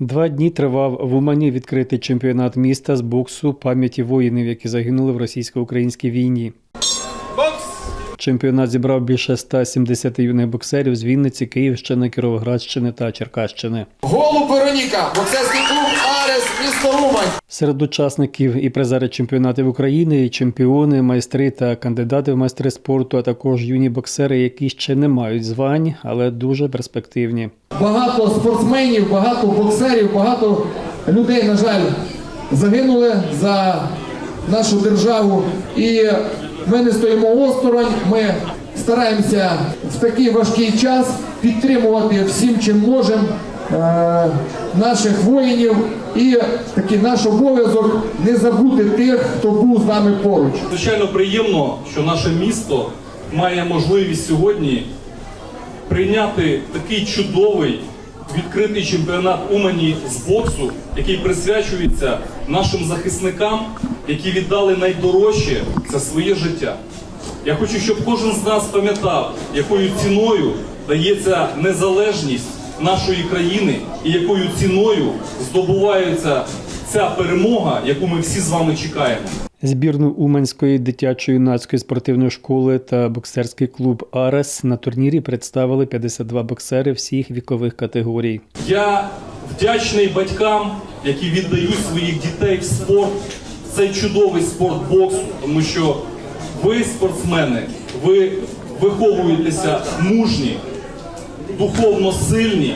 Два дні тривав в Умані відкритий чемпіонат міста з боксу пам'яті воїнів, які загинули в російсько-українській війні. Чемпіонат зібрав більше 170 юних боксерів з Вінниці, Київщини, Кіровоградщини та Черкащини. Голуб Вероніка, боксерський клуб Умань. Серед учасників і призери чемпіонатів України, і чемпіони, майстри та кандидати в майстри спорту, а також юні боксери, які ще не мають звань, але дуже перспективні. Багато спортсменів, багато боксерів, багато людей, на жаль, загинули за нашу державу. І ми не стоїмо осторонь. Ми стараємося в такий важкий час підтримувати всім, чим можемо наших воїнів. І такий наш обов'язок не забути тих, хто був з нами поруч. Звичайно, приємно, що наше місто має можливість сьогодні прийняти такий чудовий відкритий чемпіонат Умані з боксу, який присвячується нашим захисникам, які віддали найдорожче це своє життя. Я хочу, щоб кожен з нас пам'ятав, якою ціною дається незалежність нашої країни і якою ціною здобувається ця перемога, яку ми всі з вами чекаємо. Збірну Уманської дитячо-юнацької спортивної школи та боксерський клуб Арес на турнірі представили 52 боксери всіх вікових категорій. Я вдячний батькам, які віддають своїх дітей в спорт, в цей чудовий спорт боксу, тому що ви, спортсмени, ви виховуєтеся мужні, духовно сильні,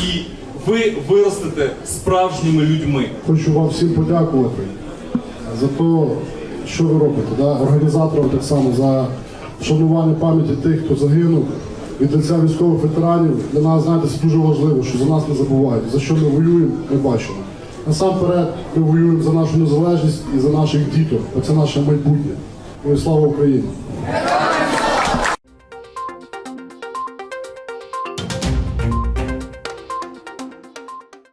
і ви виростете справжніми людьми. Хочу вам всім подякувати за те, що ви робите. Да? Організаторам так само за вшанування пам'яті тих, хто загинув. Від лиця військових ветеранів для нас, знаєте, це дуже важливо, що за нас не забувають. За що ми воюємо, ми бачимо. Насамперед, ми воюємо за нашу незалежність і за наших діток. Оце наше майбутнє. Ну і слава Україні!